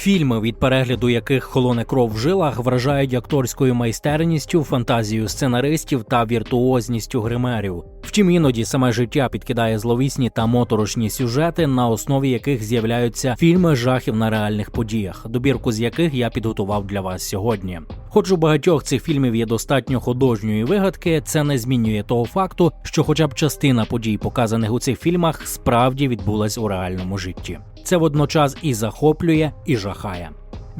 Фільми, від перегляду яких холоне кров в жилах, вражають акторською майстерністю, фантазією сценаристів та віртуозністю гримерів. Втім, іноді саме життя підкидає зловісні та моторошні сюжети, на основі яких з'являються фільми жахів на реальних подіях, добірку з яких я підготував для вас сьогодні. Хоч у багатьох цих фільмів є достатньо художньої вигадки, це не змінює того факту, що хоча б частина подій, показаних у цих фільмах, справді відбулась у реальному житті. Це водночас і захоплює, і жахає.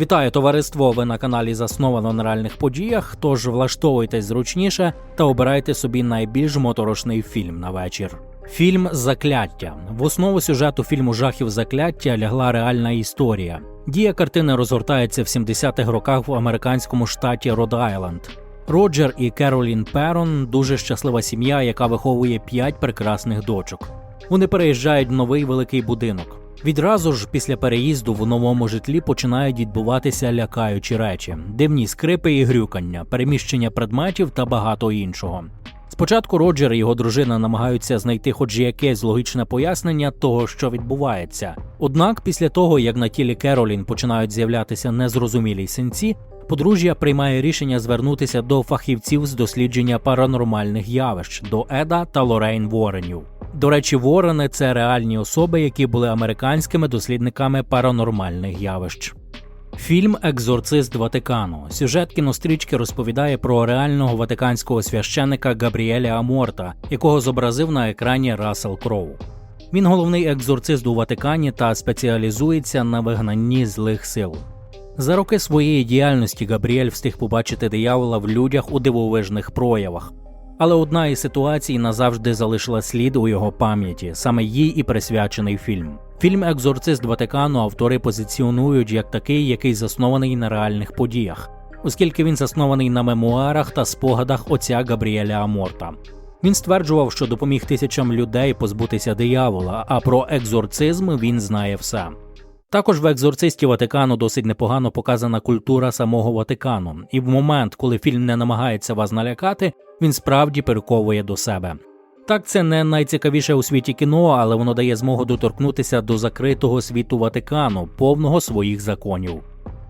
Вітаю товариство! Ви на каналі засновано на реальних подіях. Тож влаштовуйтесь зручніше та обирайте собі найбільш моторошний фільм на вечір. Фільм Закляття в основу сюжету фільму жахів закляття лягла реальна історія. Дія картини розгортається в 70-х роках в американському штаті Род-Айленд. Роджер і Керолін Перон дуже щаслива сім'я, яка виховує п'ять прекрасних дочок. Вони переїжджають в новий великий будинок. Відразу ж після переїзду в новому житлі починають відбуватися лякаючі речі, дивні скрипи і грюкання, переміщення предметів та багато іншого. Спочатку Роджер і його дружина намагаються знайти хоч якесь логічне пояснення того, що відбувається. Однак, після того, як на тілі Керолін починають з'являтися незрозумілі синці, подружжя приймає рішення звернутися до фахівців з дослідження паранормальних явищ до Еда та Лорейн Воренів. До речі, Ворени це реальні особи, які були американськими дослідниками паранормальних явищ. Фільм Екзорцист Ватикану. Сюжет кінострічки розповідає про реального ватиканського священика Габріеля Аморта, якого зобразив на екрані Рассел Кроу. Він головний екзорцист у Ватикані та спеціалізується на вигнанні злих сил. За роки своєї діяльності Габріель встиг побачити диявола в людях у дивовижних проявах. Але одна із ситуацій назавжди залишила слід у його пам'яті, саме їй і присвячений фільм. Фільм Екзорцист Ватикану автори позиціонують як такий, який заснований на реальних подіях, оскільки він заснований на мемуарах та спогадах отця Габріеля Аморта. Він стверджував, що допоміг тисячам людей позбутися диявола, а про екзорцизм він знає все. Також в екзорцисті Ватикану досить непогано показана культура самого Ватикану, і в момент, коли фільм не намагається вас налякати, він справді перековує до себе. Так, це не найцікавіше у світі кіно, але воно дає змогу доторкнутися до закритого світу Ватикану, повного своїх законів.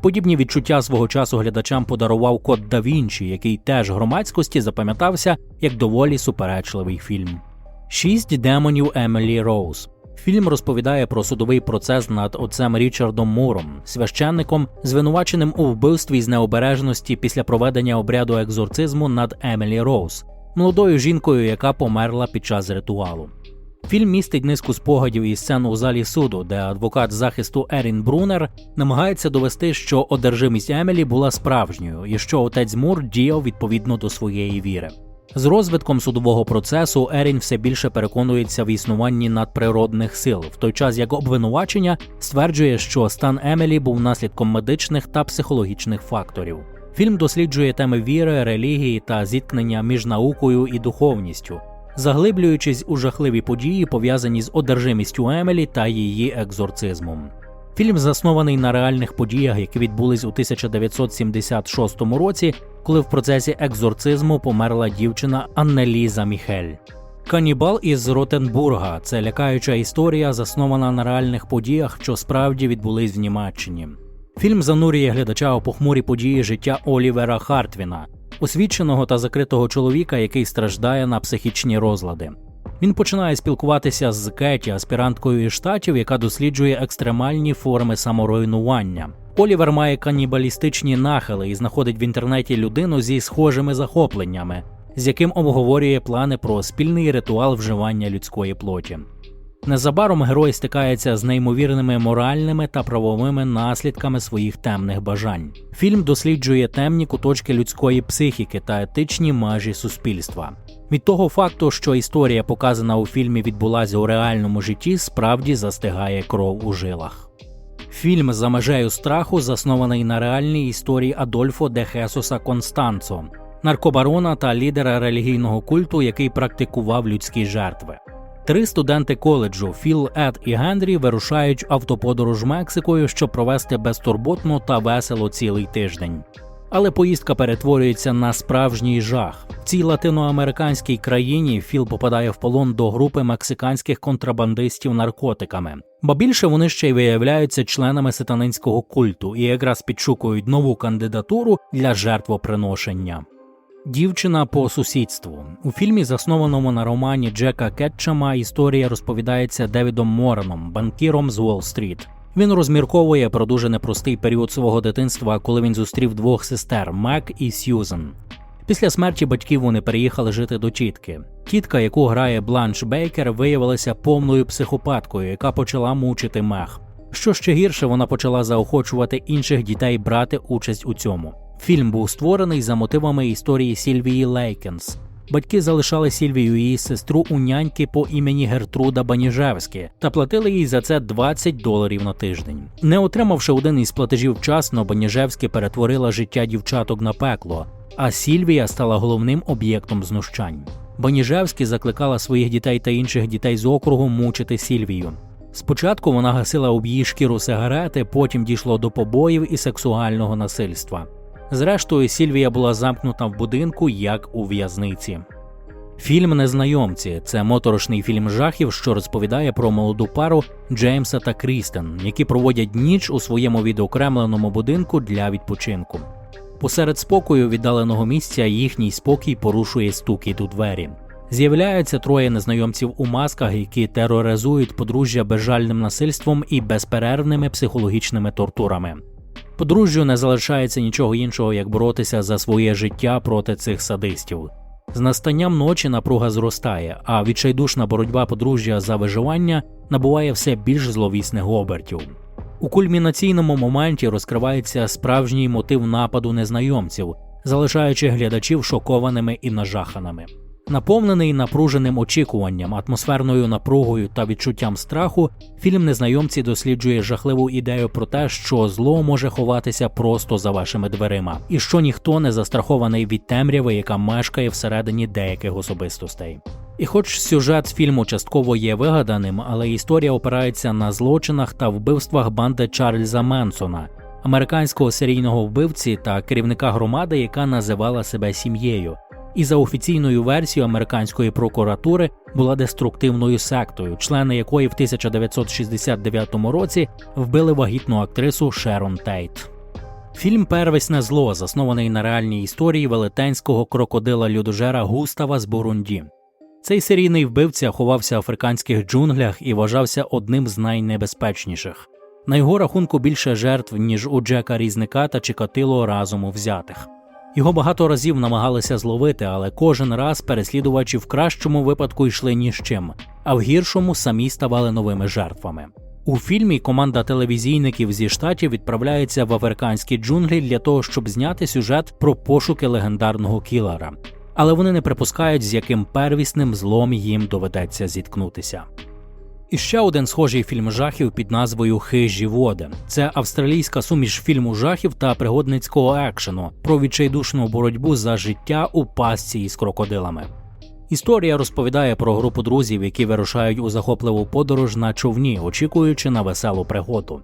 Подібні відчуття свого часу глядачам подарував Код да Вінчі, який теж громадськості запам'ятався як доволі суперечливий фільм. Шість демонів Емілі Роуз. Фільм розповідає про судовий процес над отцем Річардом Муром, священником, звинуваченим у вбивстві з необережності після проведення обряду екзорцизму над Емілі Роуз, молодою жінкою, яка померла під час ритуалу. Фільм містить низку спогадів і сцен у залі суду, де адвокат захисту Ерін Брунер намагається довести, що одержимість Емілі була справжньою і що отець Мур діяв відповідно до своєї віри. З розвитком судового процесу Ерін все більше переконується в існуванні надприродних сил, в той час як обвинувачення стверджує, що стан Емілі був наслідком медичних та психологічних факторів. Фільм досліджує теми віри, релігії та зіткнення між наукою і духовністю, заглиблюючись у жахливі події, пов'язані з одержимістю Емілі та її екзорцизмом. Фільм заснований на реальних подіях, які відбулись у 1976 році, коли в процесі екзорцизму померла дівчина Аннеліза Міхель. Канібал із Ротенбурга це лякаюча історія, заснована на реальних подіях, що справді відбулись в Німеччині. Фільм занурює глядача у похмурі події життя Олівера Хартвіна, освіченого та закритого чоловіка, який страждає на психічні розлади. Він починає спілкуватися з Кеті, аспіранткою із штатів, яка досліджує екстремальні форми саморуйнування. Олівер має канібалістичні нахили і знаходить в інтернеті людину зі схожими захопленнями, з яким обговорює плани про спільний ритуал вживання людської плоті. Незабаром герой стикається з неймовірними моральними та правовими наслідками своїх темних бажань. Фільм досліджує темні куточки людської психіки та етичні межі суспільства. Від того факту, що історія, показана у фільмі, відбулася у реальному житті, справді застигає кров у жилах. Фільм за межею страху заснований на реальній історії Адольфо де Хесуса Констанцо, наркобарона та лідера релігійного культу, який практикував людські жертви. Три студенти коледжу Філ, Ед і Генрі вирушають автоподорож Мексикою, щоб провести безтурботно та весело цілий тиждень. Але поїздка перетворюється на справжній жах. В цій латиноамериканській країні Філ попадає в полон до групи мексиканських контрабандистів наркотиками. Ба більше вони ще й виявляються членами сатанинського культу і якраз підшукують нову кандидатуру для жертвоприношення. Дівчина по сусідству у фільмі, заснованому на романі Джека Кетчама, історія розповідається Девідом Мореном, банкіром з Уолл-стріт. Він розмірковує про дуже непростий період свого дитинства, коли він зустрів двох сестер Мек і Сьюзен. Після смерті батьків вони переїхали жити до тітки. Тітка, яку грає Бланш Бейкер, виявилася повною психопаткою, яка почала мучити мех. Що ще гірше, вона почала заохочувати інших дітей брати участь у цьому. Фільм був створений за мотивами історії Сільвії Лейкенс. Батьки залишали Сільвію і її сестру у няньки по імені Гертруда Баніжевське та платили їй за це 20 доларів на тиждень. Не отримавши один із платежів вчасно, Баніжевське перетворила життя дівчаток на пекло, а Сільвія стала головним об'єктом знущань. Баніжевський закликала своїх дітей та інших дітей з округу мучити Сільвію. Спочатку вона гасила об її шкіру сигарети, потім дійшло до побоїв і сексуального насильства. Зрештою, Сільвія була замкнута в будинку як у в'язниці. Фільм Незнайомці це моторошний фільм жахів, що розповідає про молоду пару Джеймса та Крістен, які проводять ніч у своєму відокремленому будинку для відпочинку. Посеред спокою віддаленого місця їхній спокій порушує стукіт у двері. З'являються троє незнайомців у масках, які тероризують подружжя безжальним насильством і безперервними психологічними тортурами. Подружжю не залишається нічого іншого, як боротися за своє життя проти цих садистів. З настанням ночі напруга зростає, а відчайдушна боротьба подружжя за виживання набуває все більш зловісних обертів. У кульмінаційному моменті розкривається справжній мотив нападу незнайомців, залишаючи глядачів шокованими і нажаханими. Наповнений напруженим очікуванням, атмосферною напругою та відчуттям страху, фільм Незнайомці досліджує жахливу ідею про те, що зло може ховатися просто за вашими дверима, і що ніхто не застрахований від темряви, яка мешкає всередині деяких особистостей. І хоч сюжет фільму частково є вигаданим, але історія опирається на злочинах та вбивствах банди Чарльза Менсона, американського серійного вбивці та керівника громади, яка називала себе сім'єю і за офіційною версією американської прокуратури була деструктивною сектою, члени якої в 1969 році вбили вагітну актрису Шерон Тейт. Фільм Первісне зло заснований на реальній історії велетенського крокодила людожера Густава з Бурунді. Цей серійний вбивця ховався в африканських джунглях і вважався одним з найнебезпечніших. На його рахунку більше жертв, ніж у Джека Різника та Чикатило разом взятих. Його багато разів намагалися зловити, але кожен раз переслідувачі в кращому випадку йшли ні з чим, а в гіршому самі ставали новими жертвами. У фільмі команда телевізійників зі штатів відправляється в африканські джунглі для того, щоб зняти сюжет про пошуки легендарного кілера. Але вони не припускають, з яким первісним злом їм доведеться зіткнутися. І ще один схожий фільм жахів під назвою Хижі води. Це австралійська суміш фільму жахів та пригодницького екшену про відчайдушну боротьбу за життя у пастці із крокодилами. Історія розповідає про групу друзів, які вирушають у захопливу подорож на човні, очікуючи на веселу пригоду.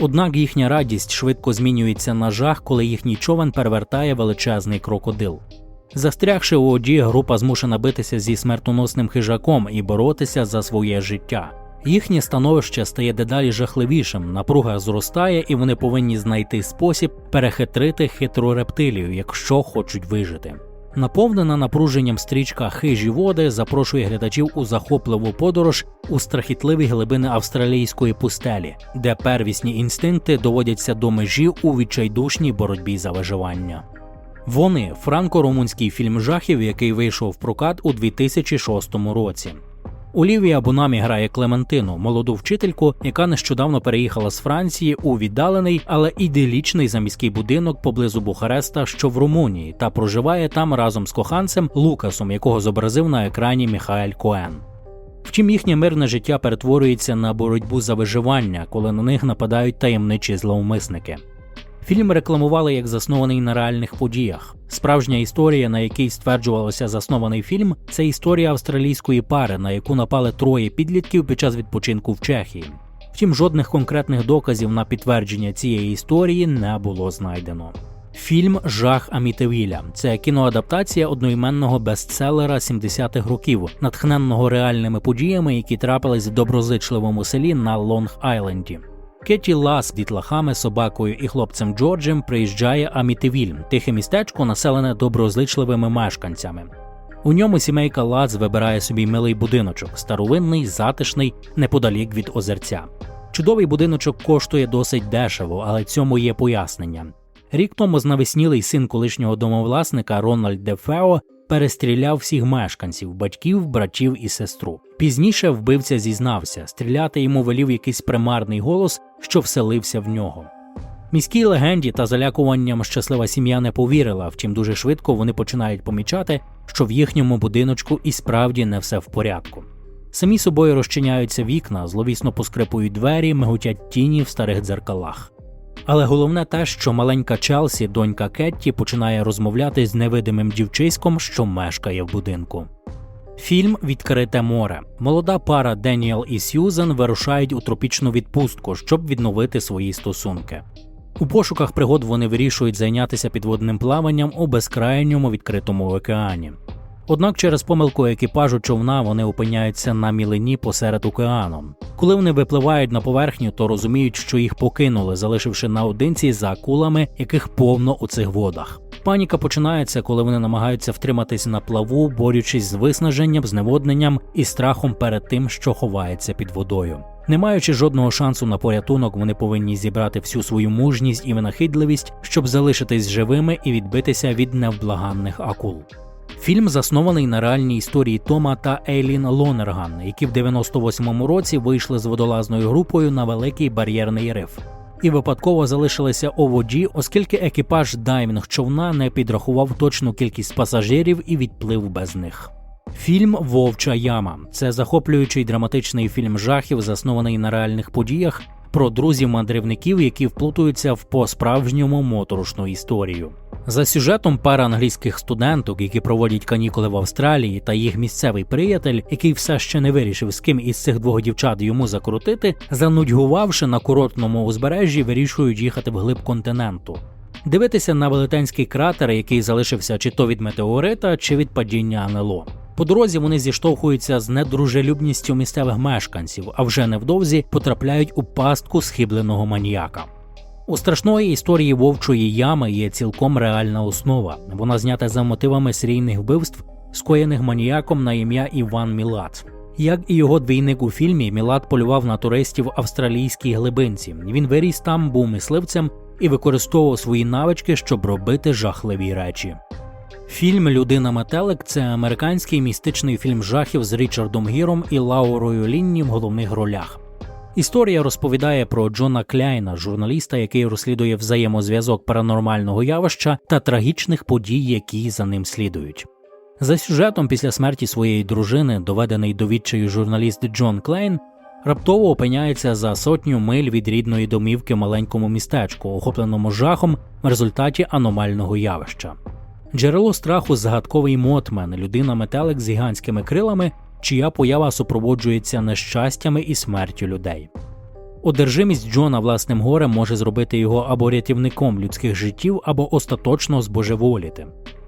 Однак їхня радість швидко змінюється на жах, коли їхній човен перевертає величезний крокодил. Застрягши у воді, група змушена битися зі смертоносним хижаком і боротися за своє життя. Їхнє становище стає дедалі жахливішим, напруга зростає, і вони повинні знайти спосіб перехитрити хитру рептилію, якщо хочуть вижити. Наповнена напруженням стрічка хижі води запрошує глядачів у захопливу подорож у страхітливі глибини австралійської пустелі, де первісні інстинкти доводяться до межі у відчайдушній боротьбі за виживання. Вони франко-румунський фільм жахів, який вийшов в прокат у 2006 році. Олівія Бунамі грає Клементину, молоду вчительку, яка нещодавно переїхала з Франції у віддалений, але іделічний заміський будинок поблизу Бухареста, що в Румунії, та проживає там разом з коханцем Лукасом, якого зобразив на екрані Міхаель Коен. Втім, їхнє мирне життя перетворюється на боротьбу за виживання, коли на них нападають таємничі зловмисники. Фільм рекламували як заснований на реальних подіях. Справжня історія, на якій стверджувалося заснований фільм, це історія австралійської пари, на яку напали троє підлітків під час відпочинку в Чехії. Втім, жодних конкретних доказів на підтвердження цієї історії не було знайдено. Фільм Жах Амітевіля це кіноадаптація одноіменного бестселера 70-х років, натхненного реальними подіями, які трапились в доброзичливому селі на Лонг-Айленді. Кеті Лас з дітлахами, собакою і хлопцем Джорджем приїжджає Амітевіль, тихе містечко, населене доброзичливими мешканцями. У ньому сімейка Лац вибирає собі милий будиночок, старовинний, затишний, неподалік від озерця. Чудовий будиночок коштує досить дешево, але цьому є пояснення. Рік тому знавеснілий син колишнього домовласника Рональд Дефео перестріляв всіх мешканців, батьків, братів і сестру. Пізніше вбивця зізнався, стріляти йому велів якийсь примарний голос, що вселився в нього. Міській легенді та залякуванням щаслива сім'я не повірила, втім дуже швидко вони починають помічати, що в їхньому будиночку і справді не все в порядку. Самі собою розчиняються вікна, зловісно поскрипують двері, миготять тіні в старих дзеркалах. Але головне те, що маленька Челсі, донька Кетті, починає розмовляти з невидимим дівчиськом, що мешкає в будинку. Фільм Відкрите море. Молода пара Деніел і Сьюзен вирушають у тропічну відпустку, щоб відновити свої стосунки. У пошуках пригод вони вирішують зайнятися підводним плаванням у безкрайньому відкритому океані. Однак через помилку екіпажу човна вони опиняються на мілині посеред океану. Коли вони випливають на поверхню, то розуміють, що їх покинули, залишивши наодинці за акулами, яких повно у цих водах. Паніка починається, коли вони намагаються втриматись на плаву, борючись з виснаженням, зневодненням і страхом перед тим, що ховається під водою. Не маючи жодного шансу на порятунок, вони повинні зібрати всю свою мужність і винахідливість, щоб залишитись живими і відбитися від невблаганних акул. Фільм заснований на реальній історії Тома та Ейлін Лонерган, які в 98-му році вийшли з водолазною групою на великий бар'єрний риф. І випадково залишилися у воді, оскільки екіпаж дайвінг човна не підрахував точну кількість пасажирів і відплив без них. Фільм Вовча яма це захоплюючий драматичний фільм жахів, заснований на реальних подіях про друзів-мандрівників, які вплутуються в по-справжньому моторошну історію. За сюжетом пара англійських студенток, які проводять канікули в Австралії, та їх місцевий приятель, який все ще не вирішив, з ким із цих двох дівчат йому закрутити, занудьгувавши на курортному узбережжі, вирішують їхати вглиб континенту. Дивитися на велетенський кратер, який залишився чи то від метеорита, чи від падіння НЛО. По дорозі вони зіштовхуються з недружелюбністю місцевих мешканців, а вже невдовзі потрапляють у пастку схибленого маніяка. У страшної історії вовчої ями є цілком реальна основа. Вона знята за мотивами серійних вбивств, скоєних маніяком на ім'я Іван Мілат. Як і його двійник у фільмі, Мілат полював на туристів в австралійській глибинці. Він виріс там, був мисливцем і використовував свої навички, щоб робити жахливі речі. Фільм Людина Метелик це американський містичний фільм жахів з Річардом Гіром і Лаурою Лінні в головних ролях. Історія розповідає про Джона Кляйна, журналіста, який розслідує взаємозв'язок паранормального явища та трагічних подій, які за ним слідують. За сюжетом, після смерті своєї дружини, доведений до відчаю журналіст Джон Клейн, раптово опиняється за сотню миль від рідної домівки в маленькому містечку, охопленому жахом в результаті аномального явища. Джерело страху загадковий мотмен, людина метелик з гігантськими крилами, чия поява супроводжується нещастями і смертю людей. Одержимість Джона власним горем може зробити його або рятівником людських життів, або остаточно збожеволіти.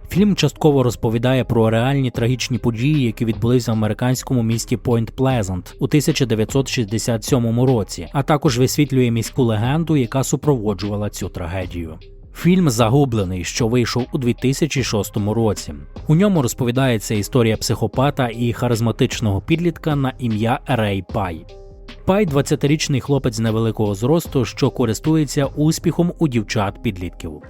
Фільм частково розповідає про реальні трагічні події, які відбулися в американському місті Пойнт Плезант у 1967 році, а також висвітлює міську легенду, яка супроводжувала цю трагедію. Фільм Загублений, що вийшов у 2006 році. У ньому розповідається історія психопата і харизматичного підлітка на ім'я Рей Пай. Пай 20-річний хлопець невеликого зросту, що користується успіхом у дівчат-підлітків.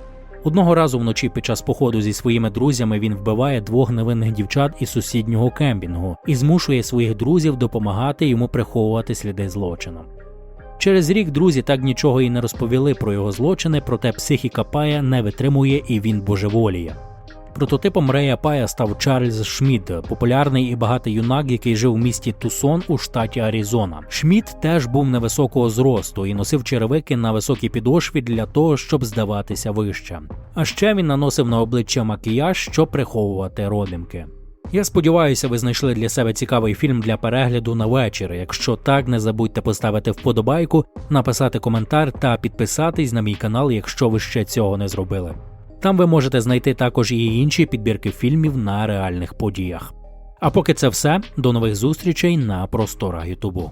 Одного разу вночі під час походу зі своїми друзями він вбиває двох невинних дівчат із сусіднього кемпінгу і змушує своїх друзів допомагати йому приховувати сліди злочину. Через рік друзі так нічого і не розповіли про його злочини, проте психіка Пая не витримує і він божеволіє. Прототипом Рея Пая став Чарльз Шмідт, популярний і багатий юнак, який жив у місті Тусон у штаті Аризона. Шмідт теж був невисокого зросту і носив черевики на високій підошві для того, щоб здаватися вище. А ще він наносив на обличчя макіяж, щоб приховувати родимки. Я сподіваюся, ви знайшли для себе цікавий фільм для перегляду на вечір. Якщо так, не забудьте поставити вподобайку, написати коментар та підписатись на мій канал, якщо ви ще цього не зробили. Там ви можете знайти також і інші підбірки фільмів на реальних подіях. А поки це все, до нових зустрічей на просторах Ютубу.